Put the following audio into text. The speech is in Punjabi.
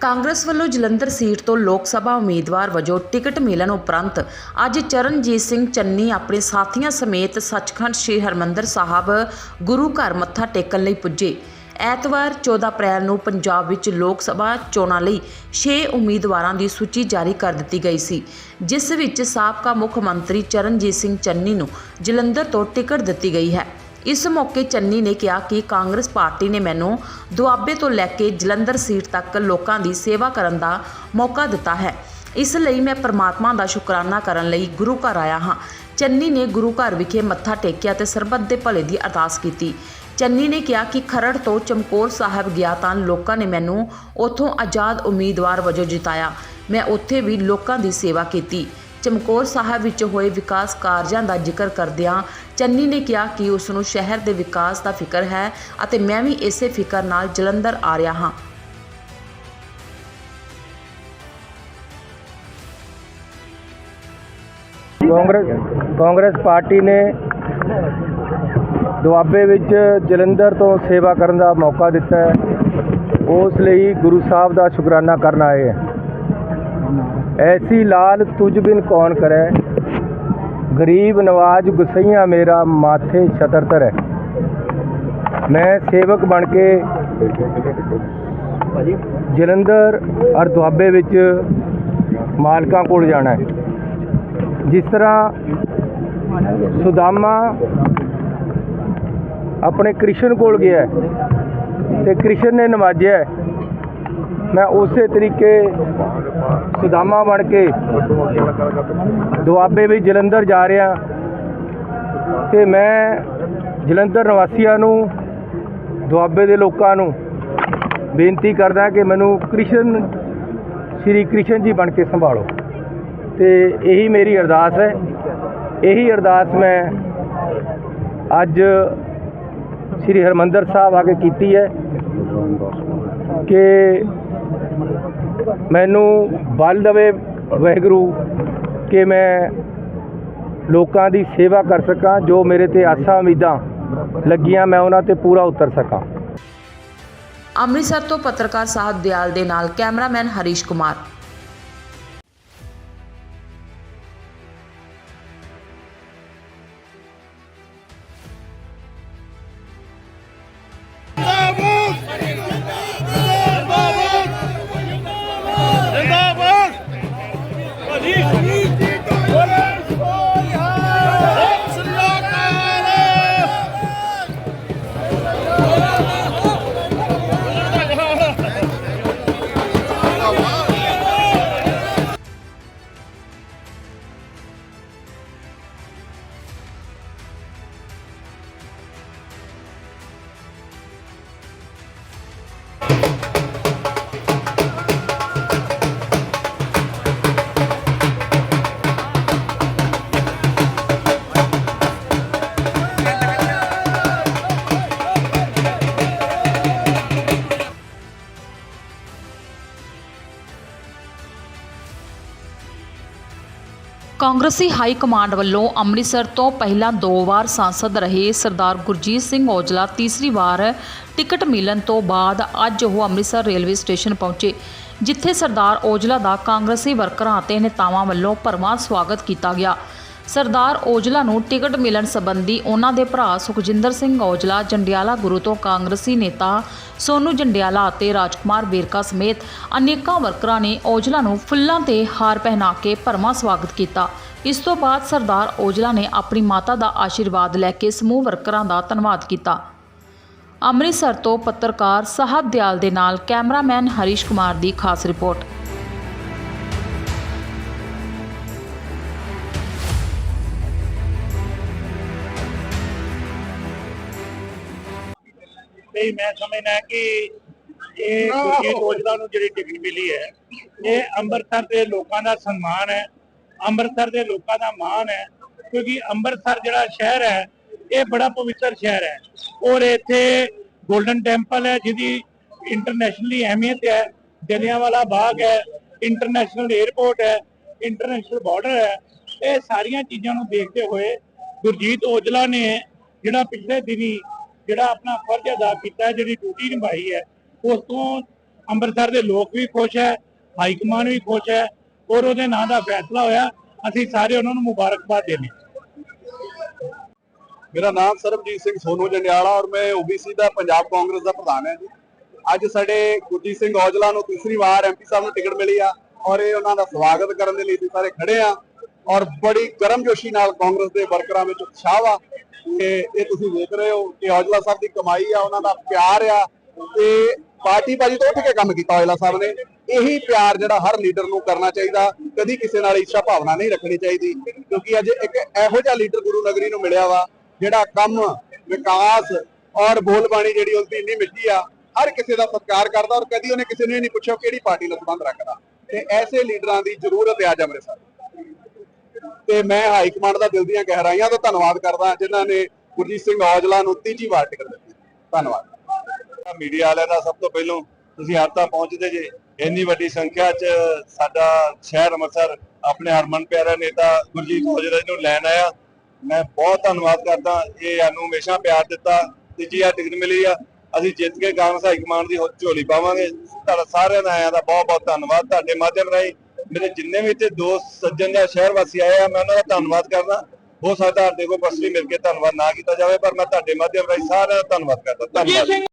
ਕਾਂਗਰਸ ਵੱਲੋਂ ਜਲੰਧਰ ਸੀਟ ਤੋਂ ਲੋਕ ਸਭਾ ਉਮੀਦਵਾਰ ਵਜੋਂ ਟਿਕਟ ਮਿਲਣ ਉਪਰੰਤ ਅੱਜ ਚਰਨਜੀਤ ਸਿੰਘ ਚੰਨੀ ਆਪਣੇ ਸਾਥੀਆਂ ਸਮੇਤ ਸੱਚਖੰਡ ਸ੍ਰੀ ਹਰਮੰਦਰ ਸਾਹਿਬ ਗੁਰੂ ਘਰ ਮੱਥਾ ਟੇਕਣ ਲਈ ਪੁੱਜੇ। ਐਤਵਾਰ 14 ਅਪ੍ਰੈਲ ਨੂੰ ਪੰਜਾਬ ਵਿੱਚ ਲੋਕ ਸਭਾ ਚੋਣਾਂ ਲਈ 6 ਉਮੀਦਵਾਰਾਂ ਦੀ ਸੂਚੀ ਜਾਰੀ ਕਰ ਦਿੱਤੀ ਗਈ ਸੀ, ਜਿਸ ਵਿੱਚ ਸਾਬਕਾ ਮੁੱਖ ਮੰਤਰੀ ਚਰਨਜੀਤ ਸਿੰਘ ਚੰਨੀ ਨੂੰ ਜਲੰਧਰ ਤੋਂ ਟਿਕਟ ਦਿੱਤੀ ਗਈ ਹੈ। ਇਸ ਮੌਕੇ ਚੰਨੀ ਨੇ ਕਿਹਾ ਕਿ ਕਾਂਗਰਸ ਪਾਰਟੀ ਨੇ ਮੈਨੂੰ ਦੁਆਬੇ ਤੋਂ ਲੈ ਕੇ ਜਲੰਧਰ ਸੀਟ ਤੱਕ ਲੋਕਾਂ ਦੀ ਸੇਵਾ ਕਰਨ ਦਾ ਮੌਕਾ ਦਿੱਤਾ ਹੈ। ਇਸ ਲਈ ਮੈਂ ਪ੍ਰਮਾਤਮਾ ਦਾ ਸ਼ੁਕਰਾਨਾ ਕਰਨ ਲਈ ਗੁਰੂ ਘਰ ਆਇਆ ਹਾਂ। ਚੰਨੀ ਨੇ ਗੁਰੂ ਘਰ ਵਿਖੇ ਮੱਥਾ ਟੇਕਿਆ ਤੇ ਸਰਬੱਤ ਦੇ ਭਲੇ ਦੀ ਅਰਦਾਸ ਕੀਤੀ। ਚੰਨੀ ਨੇ ਕਿਹਾ ਕਿ ਖਰੜ ਤੋਂ ਚਮਕੌਰ ਸਾਹਿਬ ਗਿਆ ਤਾਂ ਲੋਕਾਂ ਨੇ ਮੈਨੂੰ ਉੱਥੋਂ ਆਜ਼ਾਦ ਉਮੀਦਵਾਰ ਵਜੋਂ ਜਿਤਾਇਆ। ਮੈਂ ਉੱਥੇ ਵੀ ਲੋਕਾਂ ਦੀ ਸੇਵਾ ਕੀਤੀ। ਚਮਕੌਰ ਸਾਹਿਬ ਵਿੱਚ ਹੋਏ ਵਿਕਾਸ ਕਾਰਜਾਂ ਦਾ ਜ਼ਿਕਰ ਕਰਦਿਆਂ ਚੰਨੀ ਨੇ ਕਿਹਾ ਕਿ ਉਸ ਨੂੰ ਸ਼ਹਿਰ ਦੇ ਵਿਕਾਸ ਦਾ ਫਿਕਰ ਹੈ ਅਤੇ ਮੈਂ ਵੀ ਇਸੇ ਫਿਕਰ ਨਾਲ ਜਲੰਧਰ ਆ ਰਿਹਾ ਹਾਂ। ਕਾਂਗਰਸ ਕਾਂਗਰਸ ਪਾਰਟੀ ਨੇ ਦੁਆਬੇ ਵਿੱਚ ਜਲੰਧਰ ਤੋਂ ਸੇਵਾ ਕਰਨ ਦਾ ਮੌਕਾ ਦਿੱਤਾ ਹੈ। ਉਸ ਲਈ ਗੁਰੂ ਸਾਹਿਬ ਦਾ ਸ਼ੁਕਰਾਨਾ ਕਰਨ ਆਏ ਹੈ। ਐਸੀ ਲਾਲ ਤੁਝ ਬਿਨ ਕੌਣ ਕਰੈ ਗਰੀਬ ਨਵਾਜ ਗੁਸਈਆਂ ਮੇਰਾ ਮਾਥੇ ਛਤਰ ਧਰੈ ਮੈਂ ਸੇਵਕ ਬਣ ਕੇ ਜਲੰਧਰ ਔਰ ਦੁਆਬੇ ਵਿੱਚ ਮਾਲਕਾਂ ਕੋਲ ਜਾਣਾ ਹੈ ਜਿਸ ਤਰ੍ਹਾਂ ਸੁਦਾਮਾ ਆਪਣੇ ਕ੍ਰਿਸ਼ਨ ਕੋਲ ਗਿਆ ਹੈ ਤੇ ਕ੍ਰਿਸ਼ਨ ਨੇ ਨਵਾਜਿਆ ਮੈਂ ਉਸੇ ਤਰੀਕੇ ਸੁਦਾਮਾ ਬਣ ਕੇ ਦੁਆਬੇ ਵਿੱਚ ਜਲੰਧਰ ਜਾ ਰਿਹਾ ਤੇ ਮੈਂ ਜਲੰਧਰ ਨਿਵਾਸੀਆਂ ਨੂੰ, ਦੁਆਬੇ ਦੇ ਲੋਕਾਂ ਨੂੰ ਬੇਨਤੀ ਕਰਦਾ ਕਿ ਮੈਨੂੰ ਕ੍ਰਿਸ਼ਨ, ਸ਼੍ਰੀ ਕ੍ਰਿਸ਼ਨ ਜੀ ਬਣ ਕੇ ਸੰਭਾਲੋ। ਤੇ ਇਹੀ ਮੇਰੀ ਅਰਦਾਸ ਹੈ। ਇਹੀ ਅਰਦਾਸ ਮੈਂ ਅੱਜ ਸ੍ਰੀ ਹਰਮੰਦਰ ਸਾਹਿਬ ਆ ਕੇ ਕੀਤੀ ਹੈ ਕਿ ਮੈਨੂੰ ਬਲ ਦੇਵੇ ਵਾਹਿਗੁਰੂ ਕਿ ਮੈਂ ਲੋਕਾਂ ਦੀ ਸੇਵਾ ਕਰ ਸਕਾਂ, ਜੋ ਮੇਰੇ ਤੇ ਆਸਾਂ ਉਮੀਦਾਂ ਲੱਗੀਆਂ, ਮੈਂ ਉਹਨਾਂ ਤੇ ਪੂਰਾ ਉਤਰ ਸਕਾਂ। ਅੰਮ੍ਰਿਤਸਰ ਤੋਂ ਪੱਤਰਕਾਰ ਸਾਹਿਬ ਦਿਆਲ ਦੇ ਨਾਲ ਕੈਮਰਾਮੈਨ ਹਰੀਸ਼ ਕੁਮਾਰ। ਕਾਂਗਰਸੀ ਹਾਈ ਕਮਾਂਡ ਵੱਲੋਂ ਅੰਮ੍ਰਿਤਸਰ ਤੋਂ ਪਹਿਲਾਂ ਦੋ ਵਾਰ ਸਾਂਸਦ ਰਹੇ ਸਰਦਾਰ ਗੁਰਜੀਤ ਸਿੰਘ ਔਜਲਾ ਤੀਸਰੀ ਵਾਰ ਟਿਕਟ ਮਿਲਣ ਤੋਂ ਬਾਅਦ ਅੱਜ ਉਹ ਅੰਮ੍ਰਿਤਸਰ ਰੇਲਵੇ ਸਟੇਸ਼ਨ ਪਹੁੰਚੇ, ਜਿੱਥੇ ਸਰਦਾਰ ਔਜਲਾ ਦਾ ਕਾਂਗਰਸੀ ਵਰਕਰਾਂ ਅਤੇ ਨੇਤਾਵਾਂ ਵੱਲੋਂ ਭਰਵਾਂ ਸਵਾਗਤ ਕੀਤਾ ਗਿਆ। ਸਰਦਾਰ ਔਜਲਾ ਨੂੰ ਟਿਕਟ ਮਿਲਣ ਸੰਬੰਧੀ ਉਹਨਾਂ ਦੇ ਭਰਾ ਸੁਖਜਿੰਦਰ ਸਿੰਘ ਔਜਲਾ, ਜੰਡਿਆਲਾ ਗੁਰੂ ਤੋਂ ਕਾਂਗਰਸੀ ਨੇਤਾ ਸੋਨੂ ਜੰਡਿਆਲਾ ਅਤੇ ਰਾਜਕੁਮਾਰ ਵੇਰਕਾ ਸਮੇਤ ਅਨੇਕਾਂ ਵਰਕਰਾਂ ਨੇ ਔਜਲਾ ਨੂੰ ਫੁੱਲਾਂ ਤੇ ਹਾਰ ਪਹਿਨਾ ਕੇ ਭਰਵਾਂ ਸਵਾਗਤ ਕੀਤਾ। ਇਸ ਤੋਂ ਬਾਅਦ ਸਰਦਾਰ ਔਜਲਾ ਨੇ ਆਪਣੀ ਮਾਤਾ ਦਾ ਆਸ਼ੀਰਵਾਦ ਲੈ ਕੇ ਸਮੂਹ ਵਰਕਰਾਂ ਦਾ ਧੰਨਵਾਦ ਕੀਤਾ। ਅੰਮ੍ਰਿਤਸਰ ਤੋਂ ਪੱਤਰਕਾਰ ਸਾਹਿਬ ਦਿਆਲ ਦੇ ਨਾਲ ਕੈਮਰਾਮੈਨ ਹਰੀਸ਼ ਕੁਮਾਰ ਦੀ ਖਾਸ ਰਿਪੋਰਟ। ਨਹੀਂ ਮੈਂ ਸਮਝਦਾ ਕਿ ਇਹ ਗੁਰਜੀਤ ਔਜਲਾ ਨੂੰ ਜਿਹੜੀ ਟਿਕਟ ਮਿਲੀ ਹੈ ਇਹ ਅੰਮ੍ਰਿਤਸਰ ਦੇ ਲੋਕਾਂ ਦਾ ਸਨਮਾਨ ਹੈ ਅੰਮ੍ਰਿਤਸਰ ਦੇ ਲੋਕਾਂ ਦਾ ਮਾਣ ਹੈ ਕਿਉਂਕਿ ਅੰਮ੍ਰਿਤਸਰ ਜਿਹੜਾ ਸ਼ਹਿਰ ਹੈ ਇਹ ਬੜਾ ਪਵਿੱਤਰ ਸ਼ਹਿਰ ਹੈ ਔਰ ਇੱਥੇ 골ਡਨ ਟੈਂਪਲ ਹੈ ਜਿਹਦੀ ਇੰਟਰਨੈਸ਼ਨਲੀ ਅਹਿਮੀਅਤ ਹੈ ਜਲਿਆਂਵਾਲਾ ਬਾਗ ਹੈ ਇੰਟਰਨੈਸ਼ਨਲ 에ਅਰਪੋਰਟ ਹੈ ਇੰਟਰਨੈਸ਼ਨਲ ਬਾਰਡਰ ਹੈ ਇਹ ਸਾਰੀਆਂ ਚੀਜ਼ਾਂ ਨੂੰ ਦੇਖਦੇ ਹੋਏ ਗੁਰਜੀਤ ਔਜਲਾ ਨੇ ਜਿਹੜਾ ਪਿਛਲੇ ਦਿਨੀ ਜਿਹੜਾ ਆਪਣਾ ਫਰਜ਼ ਅਦਾ ਕੀਤਾ ਜਿਹੜੀ ਡਿਊਟੀ ਨਿਭਾਈ ਹੈ, ਉਸ ਤੋਂ ਅੰਮ੍ਰਿਤਸਰ ਦੇ ਲੋਕ ਵੀ ਖੁਸ਼ ਹੈ ਹਾਈ ਕਮਾਂਡ ਵੀ ਖੁਸ਼ ਹੈ ਔਰ ਉਹਦੇ ਨਾਂ ਦਾ ਫੈਸਲਾ ਹੋਇਆ। ਅਸੀਂ ਸਾਰੇ ਉਹਨਾਂ ਨੂੰ ਮੁਬਾਰਕਬਾਦ ਦੇਣੀ ਮੇਰਾ ਨਾਮ ਸਰਬਜੀਤ ਸਿੰਘ ਸੋਨੂ ਜੰਡਿਆਲਾ ਔਰ ਮੈਂ ਓਬੀਸੀ ਦਾ ਪੰਜਾਬ ਕਾਂਗਰਸ ਦਾ ਪ੍ਰਧਾਨ ਹਾਂ ਜੀ। ਅੱਜ ਸਾਡੇ ਗੁਰਜੀਤ ਸਿੰਘ ਔਜਲਾ ਨੂੰ ਤੀਸਰੀ ਵਾਰ ਐਮਪੀ ਸਾਹਿਬ ਨੂੰ ਟਿਕਟ ਮਿਲੀ ਆ ਔਰ ਇਹ ਉਹਨਾਂ ਦਾ ਸਵਾਗਤ ਕਰਨ ਦੇ ਲਈ ਅਸੀਂ ਸਾਰੇ ਖੜੇ ਆ ਔਰ ਬੜੀ ਗਰਮਜੋਸ਼ੀ ਨਾਲ ਕਾਂਗਰਸ ਦੇ ਵਰਕਰਾਂ ਵਿੱਚ ਉਤਸ਼ਾਹ ਆ ਤੇ ਇਹ ਤੁਸੀਂ ਵੇਖ ਰਹੇ ਹੋ ਕਿ ਔਜਲਾ ਸਾਹਿਬ ਦੀ ਕਮਾਈ ਆ, ਉਹਨਾਂ ਦਾ ਪਿਆਰ ਆ ਤੇ ਪਾਰਟੀ ਬਾਜੀ ਤੋਂ ਉੱਠ ਕੇ ਕੰਮ ਕੀਤਾ ਔਜਲਾ ਸਾਹਿਬ ਨੇ। ਇਹੀ ਪਿਆਰ ਜਿਹੜਾ ਹਰ ਲੀਡਰ ਨੂੰ ਕਰਨਾ ਚਾਹੀਦਾ, ਕਦੀ ਕਿਸੇ ਨਾਲ ਇੱਛਾ ਭਾਵਨਾ ਨਹੀਂ ਰੱਖਣੀ ਚਾਹੀਦੀ, ਕਿਉਂਕਿ ਅੱਜ ਇੱਕ ਇਹੋ ਜਿਹਾ ਲੀਡਰ ਗੁਰੂ ਨਗਰੀ ਨੂੰ ਮਿਲਿਆ ਵਾ, ਜਿਹੜਾ ਕੰਮ, ਵਿਕਾਸ ਔਰ ਬੋਲਬਾਣੀ ਜਿਹੜੀ ਉਸਦੀ ਇੰਨੀ ਮਿੱਠੀ ਆ, ਹਰ ਕਿਸੇ ਦਾ ਸਤਿਕਾਰ ਕਰਦਾ ਔਰ ਕਦੀ ਉਹਨੇ ਕਿਸੇ ਨੂੰ ਇਹ ਨਹੀਂ ਪੁੱਛਿਆ ਕਿਹੜੀ ਪਾਰਟੀ ਨਾਲ ਸੰਬੰਧ ਰੱਖਦਾ। ਤੇ ਐਸੇ ਲੀਡਰਾਂ ਦੀ ਜ਼ਰੂਰਤ ਹੈ ਅੱਜ ਅੰਮ੍ਰਿਤਸਰ ਤੇ ਮੈਂ ਹਾਈ ਕਮਾਂਡ ਦਾ ਦਿਲ ਦੀਆਂ ਗਹਿਰਾਈਆਂ ਤੋਂ ਧੰਨਵਾਦ ਕਰਦਾ ਜਿਨ੍ਹਾਂ ਨੇ ਗੁਰਜੀਤ ਸਿੰਘ ਔਜਲਾ ਨੂੰ ਤੀਜੀ ਵਾਰ ਟਿਕਟ ਦਿੱਤੀ। ਧੰਨਵਾਦ। ਮੀਡੀਆ ਵਾਲਿਆਂ ਦਾ ਸਭ ਤੋਂ ਪਹਿਲਾਂ ਤੁਸੀਂ ਹਰ ਤਾਂ ਪਹੁੰਚਦੇ ਜੇ, ਇੰਨੀ ਵੱਡੀ ਸੰਖਿਆ 'ਚ ਸਾਡਾ ਸ਼ਹਿਰ ਅੰਮ੍ਰਿਤਸਰ ਆਪਣੇ ਹਰਮਨ ਪਿਆਰਾ ਨੇਤਾ ਗੁਰਜੀਤ ਔਜਲਾ ਜੀ ਨੂੰ ਲੈਣ ਆਇਆ। ਮੈਂ ਬਹੁਤ ਧੰਨਵਾਦ ਕਰਦਾ, ਇਹ ਸਾਨੂੰ ਹਮੇਸ਼ਾ ਪਿਆਰ ਦਿੱਤਾ, ਤੀਜੀ ਆ ਟਿਕਟ ਮਿਲੀ ਆ। ਅਸੀਂ ਜਿੱਤ ਕੇ ਕਾਂਗਰਸ ਹਾਈ ਕਮਾਂਡ ਦੀ ਝੋਲੀ ਪਾਵਾਂਗੇ। ਤੁਹਾਡਾ ਸਾਰਿਆਂ ਦਾ ਆਇਆਂ ਦਾ ਬਹੁਤ ਬਹੁਤ ਧੰਨਵਾਦ। ਤੁਹਾਡੇ ਮਾਧਿਅਮ ਰਾਹੀਂ ਮੇਰੇ ਜਿੰਨੇ ਵੀ ਇੱਥੇ ਦੋਸਤ ਸੱਜਣ ਜਾਂ ਸ਼ਹਿਰ ਵਾਸੀ ਆਏ ਆ, ਮੈਂ ਉਹਨਾਂ ਦਾ ਧੰਨਵਾਦ ਕਰਦਾ। ਹੋ ਸਕਦਾ ਤੁਹਾਡੇ ਕੋਲ ਪਰਸਨਲੀ ਮਿਲ ਕੇ ਧੰਨਵਾਦ ਨਾ ਕੀਤਾ ਜਾਵੇ, ਪਰ ਮੈਂ ਤੁਹਾਡੇ ਮਾਧਿਅਮ ਰਾਹੀਂ ਸਾਰਿਆਂ ਦਾ ਧੰਨਵਾਦ ਕਰਦਾ। ਧੰਨਵਾਦ।